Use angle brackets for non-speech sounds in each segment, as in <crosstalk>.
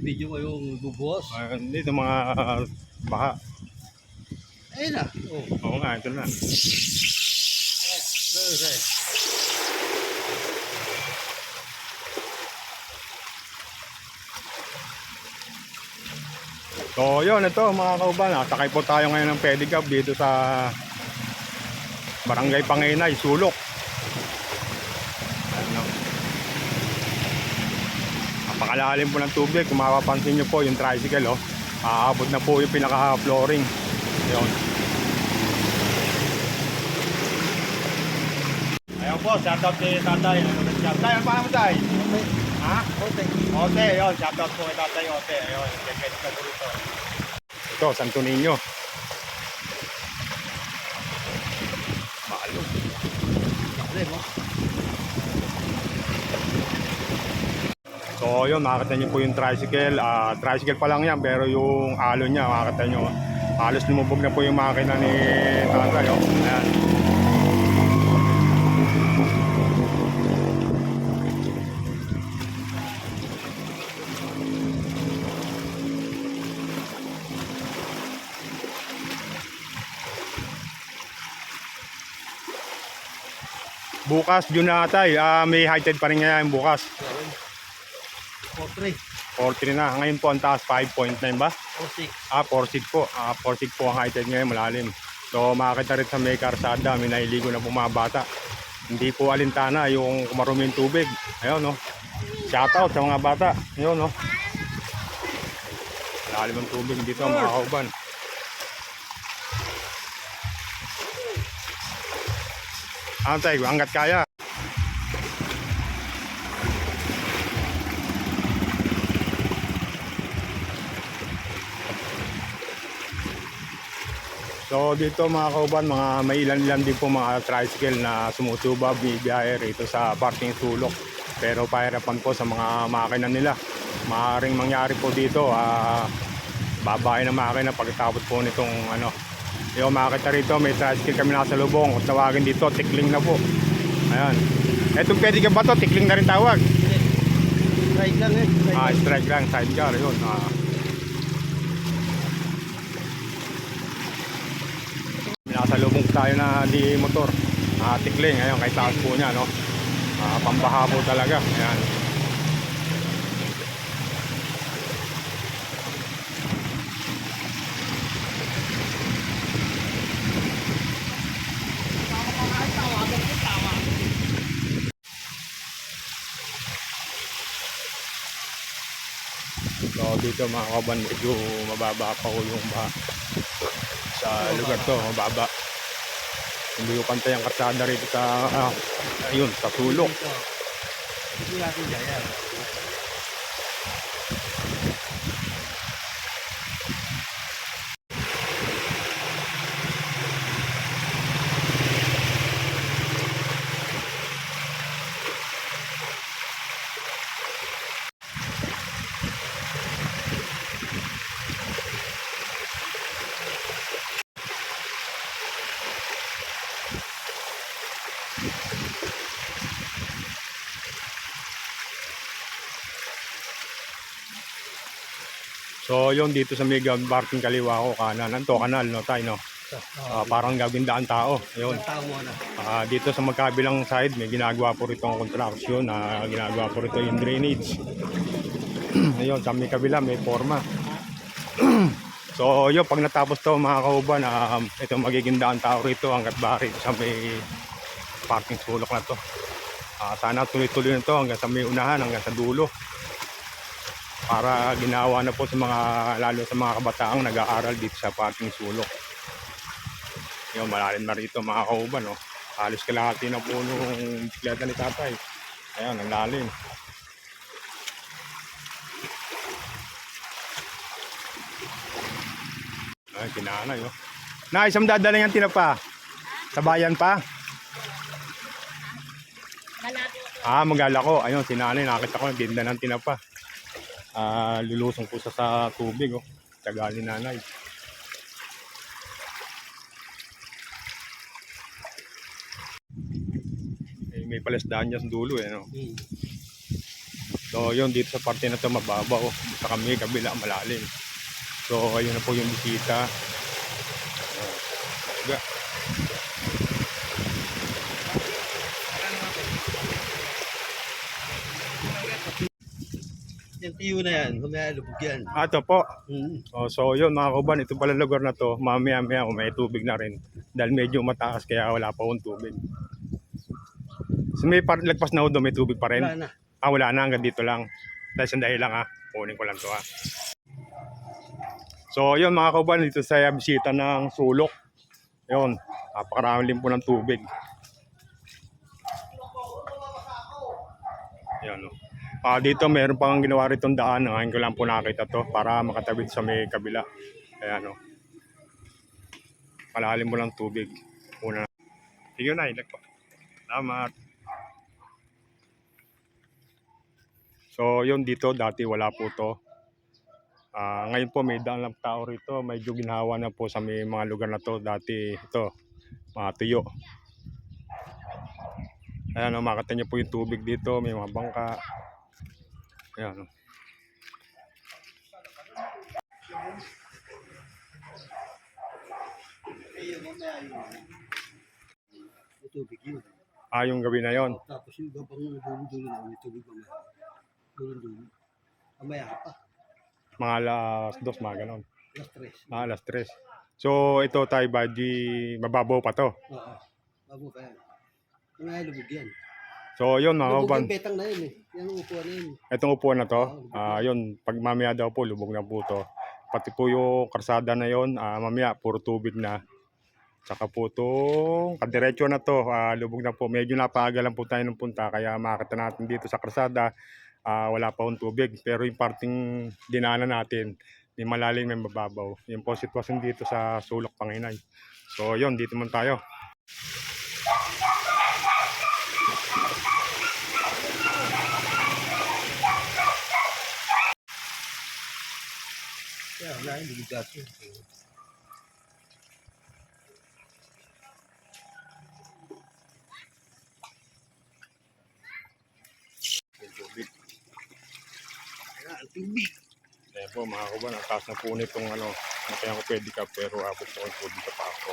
video ko yung bubuhos. Ayun, dito mga uh, baha. Ayun na. Oh. Oo nga, ito na. Okay. So yun, ito mga kauban, sakay po tayo ngayon ng pedicab dito sa Barangay Panginay, Sulok. Ano? Napakalalim po ng tubig, kung mapapansin nyo po yung tricycle, oh, aabot na po yung pinaka-flooring. Yun. Ayun po, shoutout kay tatay. Ano na siya? Tay, ano pa naman tay? Ha? Okay. Ote, yun. Shoutout po kay tatay Ote. Ayun, kay ka po rito. Ito, Santo Niño. Malo. Sakli mo. So, yun, makakita niyo po yung tricycle. Ah, tricycle pa lang yan, pero yung alo niya, makakita niyo. Halos lumubog na po yung makina ni tatay. Oh. Ayan. Bukas, June na tay. Ah, may high tide pa rin ngayon bukas. Meron. 4-3. 43 na. Ngayon po ang taas 5.9 ba? 4-6. Ah, 46 po. Ah, 46 po ang high tide ngayon malalim. So makakita rin sa may karsada, may nailigo na po mga bata. Hindi po alintana yung kumarumi yung tubig. Ayun no. Shoutout sa mga bata. Ayun no. Malalim ang tubig dito mga kauban. Antay, hanggat kaya. So dito mga kauban, mga may ilan-ilan din po mga tricycle na sumusuba, bibiyahe rito sa parking sulok. Pero pahirapan po sa mga makina nila. Maaring mangyari po dito, ah, babae ng makina pagkatapos po nitong ano. Yung makita rito, may tricycle kami nasa lubong. Kung tawagin dito, tikling na po. Ayan. Etong pwede ka ba to? Tikling na rin tawag. Strike lang eh. Strike Ah, strike lang, sidecar, yun. Ah. Nasa lubong tayo na di motor. Ah, tikling, ayun, kay taas po niya, no? Ah, pambaha po talaga. Ayan. So dito mga kaban, medyo mababa pa ko yung baha. Sa lugar to, mababa. Hindi ko pantay ang karsada rito sa, ah, ayun, sa sulok. Hindi natin So yun dito sa Mega Parking Kaliwa ko kanan. Anto kanal no tayo no. Ah, parang gawing daan tao. Ayun. Ah, dito sa magkabilang side may ginagawa po rito ang construction na ginagawa po rito yung drainage. <clears throat> Ayun, sa may kabila may forma. <clears throat> so yun, pag natapos to mga kauban, um, ito magiging daan tao rito hanggat bari sa may parking sulok na to. Ah, sana tuloy-tuloy na to hanggang sa may unahan, hanggang sa dulo. Para ginawa na po sa mga, lalo sa mga kabataang nag-aaral dito sa parking sulok. Yung malalim na rito mga kauban, no? Halos kalahati na po nung bisikleta ni tatay. Ayan, ang lalim. Ay, kinanay, oh. Na, isang dadala yung tinapa. Sa bayan pa. Ah, magala ko. Ayun, si nanay, nakita ko, tinda ng tinapa. Ah, lulusong po sa, sa tubig, oh. Tagal ni nanay. Eh, may palasdaan niya sa dulo, eh, no? Hmm. So yun dito sa parte na to mababaw. Sa kami kabila malalim. So ayun na po yung bisita. Yung tiyo na yan, kumaya lubog yan. Ah, ito po. Hmm. Oh, so yun mga kuban, ito pala lugar na to, mamaya maya may tubig na rin. Dahil medyo mataas kaya wala pa akong tubig. So may par- lagpas na doon, may tubig pa rin. Wala na. Ah, wala na, hanggang dito lang. Dahil sandali lang ha, kunin ko lang to ha. So yun mga kuban, dito sa bisita ng sulok. Yun, napakarami din po ng tubig. Yan o. Ah, dito meron pang ginawa ritong daan. Ngayon ko lang po nakita to para makatawid sa may kabila. Ayan o. Kalalim mo lang tubig. Una. Sige na, ilag pa. Salamat. So, yun dito, dati wala po to. Ah, ngayon po may daan lang tao rito. Medyo ginhawa na po sa may mga lugar na to. Dati ito, mga tuyo. Ayan o, makita niyo po yung tubig dito. May mga bangka. Ayan tubig yun. Ah, yung gabi na yon. Tapos yung iba pang dulo-dulo na may tubig mamaya. Dulo-dulo. Mamaya pa. Mga alas dos, mga ganon. Alas tres. Ah, alas tres. So, ito tayo ba, di mababaw pa to. Oo. Bago pa yan. Mamaya lubog yan. So, yun mga Lubog yung betang na yun eh. Yan ang upuan na yun. Itong upuan na to, ah, yun, pag mamaya daw po, lubog na po to. Pati po yung karsada na yun, ah, mamaya, puro tubig na. Tsaka po itong kadiretso na to, ah, lubog na po. Medyo napaaga lang po tayo ng punta, kaya makita natin dito sa karsada, ah, wala pa akong tubig. Pero yung parting dinaanan natin, may malalim, may mababaw. Yun po ang sitwasyon dito sa Sulok, Panginay. So, yun, dito man tayo. Lubog gas yun. Tubig. Kaya ang tubig. Ayan po mga kuban, ang taas na po nitong ano, na kaya ko pwede ka pero abot po ang tubig sa paa ko.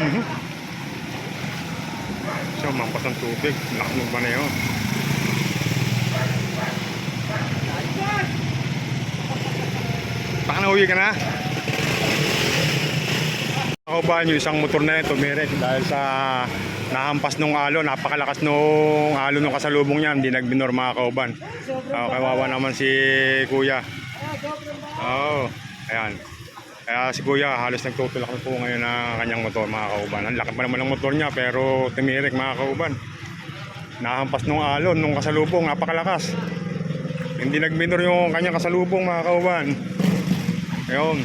Mhm. So, mampas ang tubig. Lakas mo ba na yun? Baka nauwi ka na? Ba yung isang motor na yun, tumirik dahil sa nahampas nung alo, napakalakas nung alo nung kasalubong niya, hindi nagbinor mga kauban. Oh, kawawa naman si kuya. Oh, ayan. Kaya si kuya halos nagtutulak na po ngayon na kanyang motor mga kauban. Ang laki pa naman ng motor niya pero tumirik mga kauban. Nahampas nung alon nung kasalubong, napakalakas. Hindi nagminor yung kanyang kasalubong mga kauban. Ayun.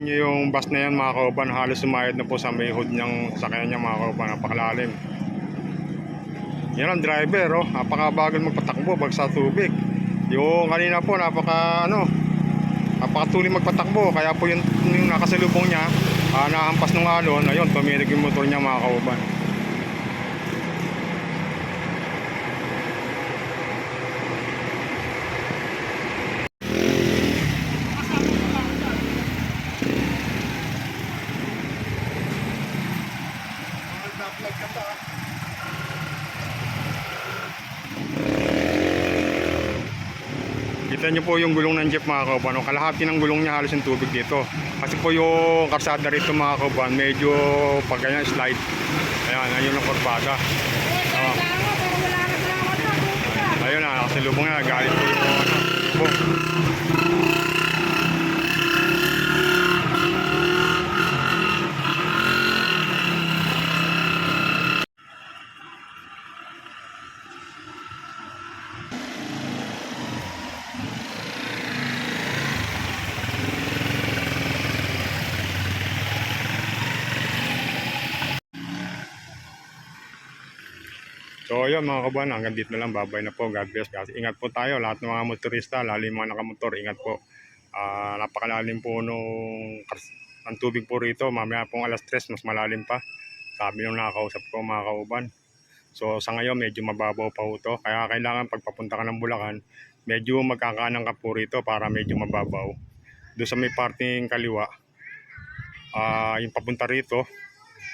Yung bus na yan mga kauban, halos sumayad na po sa may hood niyang sakyan niya mga kauban, napakalalim. Yan ang driver, oh. napakabagal magpatakbo, bag sa tubig. Yung kanina po, napaka ano, napakatuloy magpatakbo, kaya po yung, yung nakasalubong niya, ah, nahampas ng alon, ayun, tuminig yung motor niya mga kauban. Kita niyo po yung gulong ng jeep mga kauban. Kalahati ng gulong niya halos yung tubig dito. Kasi po yung karsada rito mga kauban, medyo pag ganyan slide. Ayan, ayun ang kurbada. Oh. Ayun na, nakasalubong na, galit po yung ano. So ayun mga kaban, hanggang dito na lang. Babay na po. God bless. Guys. Ingat po tayo. Lahat ng mga motorista, lalo mga nakamotor, ingat po. Ah, napakalalim po nung ang tubig po rito. Mamaya pong alas 3, mas malalim pa. Sabi nung nakakausap ko mga kauban. So sa ngayon, medyo mababaw pa po to. Kaya kailangan pagpapunta ka ng Bulacan, medyo magkakanan ka po rito para medyo mababaw. Doon sa may parting kaliwa, ah yung papunta rito,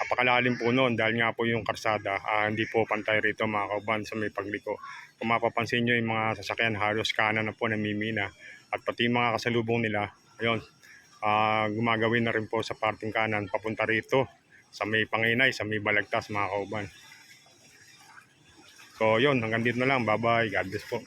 napakalalim po noon dahil nga po yung karsada ah, hindi po pantay rito mga kauban sa may pagliko. Kung mapapansin nyo yung mga sasakyan halos kanan na po namimina at pati mga kasalubong nila, ayun, ah, gumagawin na rin po sa parting kanan papunta rito sa may Panginay, sa may Balagtas mga kauban. So yun, hanggang dito na lang. Bye-bye. God bless po.